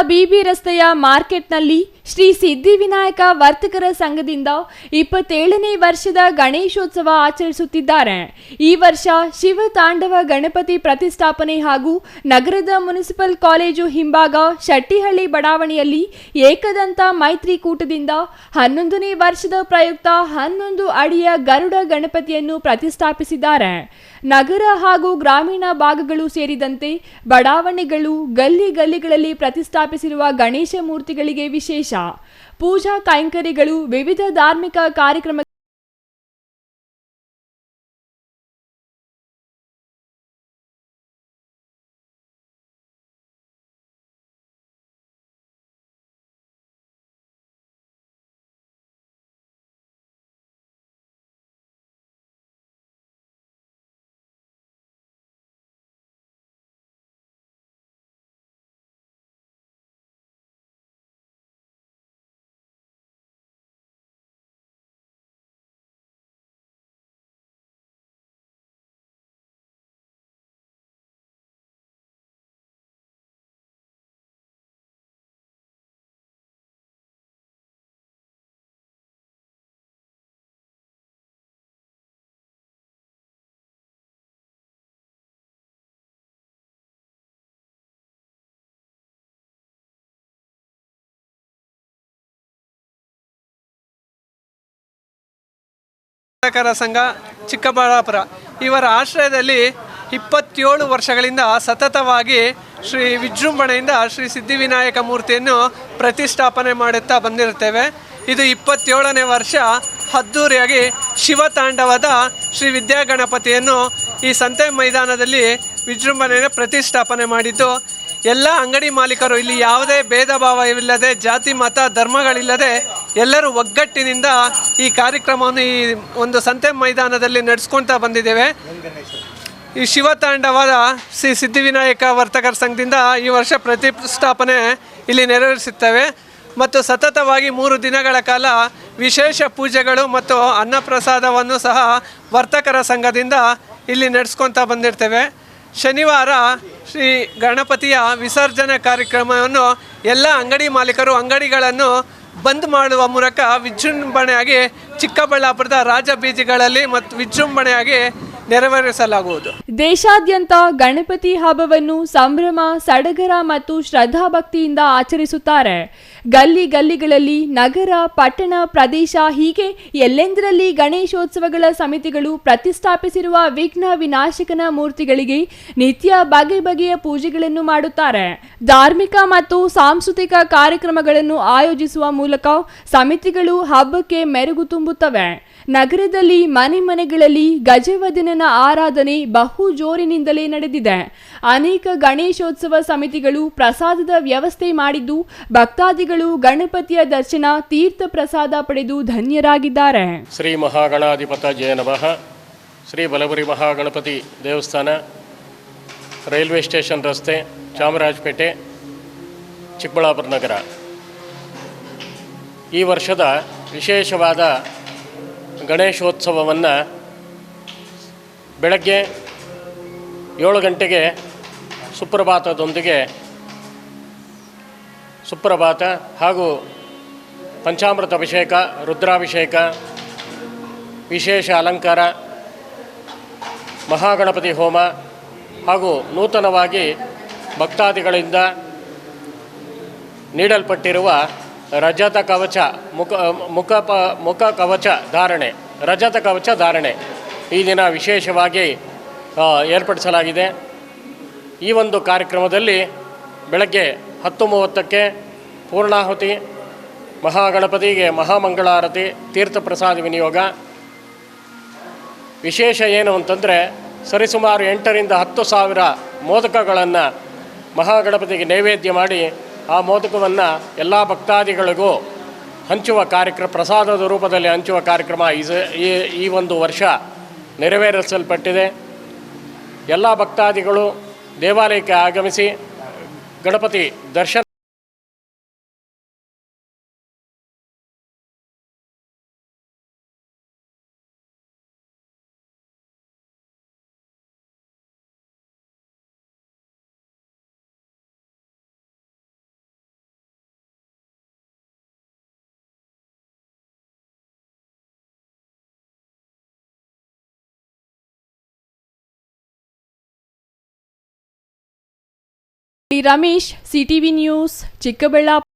ಬಿಬಿ ರಸ್ತೆಯ ಮಾರ್ಕೆಟ್ನಲ್ಲಿ ಶ್ರೀ ಸಿದ್ಧಿವಿನಾಯಕ ವರ್ತಕರ ಸಂಘದಿಂದ ಇಪ್ಪತ್ತೇಳನೇ ವರ್ಷದ ಗಣೇಶೋತ್ಸವ ಆಚರಿಸುತ್ತಿದ್ದಾರೆ. ಈ ವರ್ಷ ಶಿವ ತಾಂಡವ ಗಣಪತಿ ಪ್ರತಿಷ್ಠಾಪನೆ ಹಾಗೂ ನಗರದ ಮುನ್ಸಿಪಲ್ ಕಾಲೇಜು ಹಿಂಭಾಗ ಶೆಟ್ಟಿಹಳ್ಳಿ ಬಡಾವಣೆಯಲ್ಲಿ ಏಕದಂತ ಮೈತ್ರಿಕೂಟದಿಂದ ಹನ್ನೊಂದನೇ ವರ್ಷದ ಪ್ರಯುಕ್ತ ಹನ್ನೊಂದು ಅಡಿಯ ಗರುಡ ಗಣಪತಿಯನ್ನು ಪ್ರತಿಷ್ಠಾಪಿಸಿದ್ದಾರೆ. ನಗರ ಹಾಗೂ ಗ್ರಾಮೀಣ ಭಾಗಗಳು ಸೇರಿದಂತೆ ಬಡಾವಣೆಗಳು ಗಲ್ಲಿ ಗಲ್ಲಿಗಳಲ್ಲಿ ಪ್ರತಿಷ್ಠಾಪಿಸಿರುವ ಗಣೇಶ ಮೂರ್ತಿಗಳಿಗೆ ವಿಶೇಷ ಪೂಜಾ ಕೈಂಕರ್ಯಗಳು ವಿವಿಧ ಧಾರ್ಮಿಕ ಕಾರ್ಯಕ್ರಮ ಸಹಕಾರ ಸಂಘ ಚಿಕ್ಕಬಳ್ಳಾಪುರ. ಇವರ ಆಶ್ರಯದಲ್ಲಿ ಇಪ್ಪತ್ತೇಳು ವರ್ಷಗಳಿಂದ ಸತತವಾಗಿ ಶ್ರೀ ವಿಜೃಂಭಣೆಯಿಂದ ಶ್ರೀ ಸಿದ್ಧಿವಿನಾಯಕ ಮೂರ್ತಿಯನ್ನು ಪ್ರತಿಷ್ಠಾಪನೆ ಮಾಡುತ್ತಾ ಬಂದಿರುತ್ತೇವೆ. ಇದು ಇಪ್ಪತ್ತೇಳನೇ ವರ್ಷ ಅದ್ದೂರಿಯಾಗಿ ಶಿವತಾಂಡವದ ಶ್ರೀ ವಿದ್ಯಾಗಣಪತಿಯನ್ನು ಈ ಸಂತೆ ಮೈದಾನದಲ್ಲಿ ವಿಜೃಂಭಣೆಯನ್ನು ಪ್ರತಿಷ್ಠಾಪನೆ ಮಾಡಿದ್ದು. ಎಲ್ಲ ಅಂಗಡಿ ಮಾಲೀಕರು ಇಲ್ಲಿ ಯಾವುದೇ ಭೇದ ಭಾವವಿಲ್ಲದೆ ಜಾತಿ, ಮತ, ಧರ್ಮಗಳಿಲ್ಲದೆ ಎಲ್ಲರೂ ಒಗ್ಗಟ್ಟಿನಿಂದ ಈ ಕಾರ್ಯಕ್ರಮವನ್ನು ಈ ಒಂದು ಸಂತೆ ಮೈದಾನದಲ್ಲಿ ನಡೆಸ್ಕೊಳ್ತಾ ಬಂದಿದ್ದೇವೆ. ಈ ಶಿವತಾಂಡವಾದ ಶ್ರೀ ಸಿದ್ಧಿವಿನಾಯಕ ವರ್ತಕರ ಸಂಘದಿಂದ ಈ ವರ್ಷ ಪ್ರತಿಷ್ಠಾಪನೆ ಇಲ್ಲಿ ನೆರವೇರಿಸುತ್ತೇವೆ. ಮತ್ತು ಸತತವಾಗಿ ಮೂರು ದಿನಗಳ ಕಾಲ ವಿಶೇಷ ಪೂಜೆಗಳು ಮತ್ತು ಅನ್ನಪ್ರಸಾದವನ್ನು ಸಹ ವರ್ತಕರ ಸಂಘದಿಂದ ಇಲ್ಲಿ ನಡೆಸ್ಕೊತಾ ಬಂದಿರ್ತೇವೆ. ಶನಿವಾರ ಶ್ರೀ ಗಣಪತಿಯ ವಿಸರ್ಜನೆ ಕಾರ್ಯಕ್ರಮವನ್ನು ಎಲ್ಲ ಅಂಗಡಿ ಮಾಲೀಕರು ಅಂಗಡಿಗಳನ್ನು ಬಂದ್ ಮಾಡುವ ಮೂಲಕ ವಿಜೃಂಭಣೆಯಾಗಿ ಚಿಕ್ಕಬಳ್ಳಾಪುರದ ರಾಜ ಬೀದಿಗಳಲ್ಲಿ ಮತ್ತು ವಿಜೃಂಭಣೆಯಾಗಿ ನೆರವೇರಿಸಲಾಗುವುದು. ದೇಶಾದ್ಯಂತ ಗಣಪತಿ ಹಬ್ಬವನ್ನು ಸಂಭ್ರಮ, ಸಡಗರ ಮತ್ತು ಶ್ರದ್ಧಾಭಕ್ತಿಯಿಂದ ಆಚರಿಸುತ್ತಾರೆ. ಗಲ್ಲಿ ಗಲ್ಲಿಗಳಲ್ಲಿ ನಗರ, ಪಟ್ಟಣ, ಪ್ರದೇಶ ಹೀಗೆ ಎಲ್ಲೆಂದರಲ್ಲಿ ಗಣೇಶೋತ್ಸವಗಳ ಸಮಿತಿಗಳು ಪ್ರತಿಷ್ಠಾಪಿಸಿರುವ ವಿಘ್ನ ವಿನಾಶಕನ ಮೂರ್ತಿಗಳಿಗೆ ನಿತ್ಯ ಬಗೆ ಬಗೆಯ ಪೂಜೆಗಳನ್ನು ಮಾಡುತ್ತಾರೆ. ಧಾರ್ಮಿಕ ಮತ್ತು ಸಾಂಸ್ಕೃತಿಕ ಕಾರ್ಯಕ್ರಮಗಳನ್ನು ಆಯೋಜಿಸುವ ಮೂಲಕ ಸಮಿತಿಗಳು ಹಬ್ಬಕ್ಕೆ ಮೆರುಗು ತುಂಬುತ್ತವೆ. ನಗರದಲ್ಲಿ ಮನೆ ಮನೆಗಳಲ್ಲಿ ಗಜವದನನ ಆರಾಧನೆ ಬಹು ಜೋರಿನಿಂದಲೇ ನಡೆದಿದೆ. ಅನೇಕ ಗಣೇಶೋತ್ಸವ ಸಮಿತಿಗಳು ಪ್ರಸಾದದ ವ್ಯವಸ್ಥೆ ಮಾಡಿದ್ದು, ಭಕ್ತಾದಿಗಳು ಗಣಪತಿಯ ದರ್ಶನ, ತೀರ್ಥ ಪ್ರಸಾದ ಪಡೆದು ಧನ್ಯರಾಗಿದ್ದಾರೆ. ಶ್ರೀ ಮಹಾಗಣಾಧಿಪತ ಜಯ ನಮಃ. ಶ್ರೀ ಬಲಬುರಿ ಮಹಾಗಣಪತಿ ದೇವಸ್ಥಾನ, ರೈಲ್ವೆ ಸ್ಟೇಷನ್ ರಸ್ತೆ, ಚಾಮರಾಜಪೇಟೆ, ಚಿಕ್ಕಬಳ್ಳಾಪುರ ನಗರ. ಈ ವರ್ಷದ ವಿಶೇಷವಾದ ಗಣೇಶೋತ್ಸವವನ್ನು ಬೆಳಗ್ಗೆ ಏಳು ಗಂಟೆಗೆ ಸುಪ್ರಭಾತದೊಂದಿಗೆ ಸುಪ್ರಭಾತ ಹಾಗೂ ಪಂಚಾಮೃತ ಅಭಿಷೇಕ, ರುದ್ರಾಭಿಷೇಕ, ವಿಶೇಷ ಅಲಂಕಾರ, ಮಹಾಗಣಪತಿ ಹೋಮ ಹಾಗೂ ನೂತನವಾಗಿ ಭಕ್ತಾದಿಗಳಿಂದ ನೀಡಲ್ಪಟ್ಟಿರುವ ರಜತ ಕವಚ, ಮುಖ ಮುಖ ಪ, ಮುಖ ಕವಚ ಧಾರಣೆ, ರಜತ ಕವಚ ಧಾರಣೆ ಈ ದಿನ ವಿಶೇಷವಾಗಿ ಏರ್ಪಡಿಸಲಾಗಿದೆ. ಈ ಒಂದು ಕಾರ್ಯಕ್ರಮದಲ್ಲಿ ಬೆಳಗ್ಗೆ ಹತ್ತು ಮೂವತ್ತಕ್ಕೆ ಪೂರ್ಣಾಹುತಿ, ಮಹಾಗಣಪತಿಗೆ ಮಹಾಮಂಗಳಾರತಿ ತೀರ್ಥ ಪ್ರಸಾದ ವಿನಿಯೋಗ. ವಿಶೇಷ ಏನು ಅಂತಂದರೆ, ಸರಿಸುಮಾರು ಎಂಟರಿಂದ ಹತ್ತು ಸಾವಿರ ಮೋದಕಗಳನ್ನು ಮಹಾಗಣಪತಿಗೆ ನೈವೇದ್ಯ ಮಾಡಿ ಆ ಮೋದಕವನ್ನು ಎಲ್ಲ ಭಕ್ತಾದಿಗಳಿಗೂ ಹಂಚುವ ಕಾರ್ಯಕ್ರಮ, ಪ್ರಸಾದದ ರೂಪದಲ್ಲಿ ಹಂಚುವ ಕಾರ್ಯಕ್ರಮ ಈ ಈ ಒಂದು ವರ್ಷ ನೆರವೇರಿಸಲ್ಪಟ್ಟಿದೆ. ಎಲ್ಲ ಭಕ್ತಾದಿಗಳು ದೇವಾಲಯಕ್ಕೆ ಆಗಮಿಸಿ ಗಣಪತಿ ದರ್ಶನ ರಮೇಶ್ ಸಿಟಿವಿ ನ್ಯೂಸ್ ಚಿಕ್ಕಬಳ್ಳಾಪುರ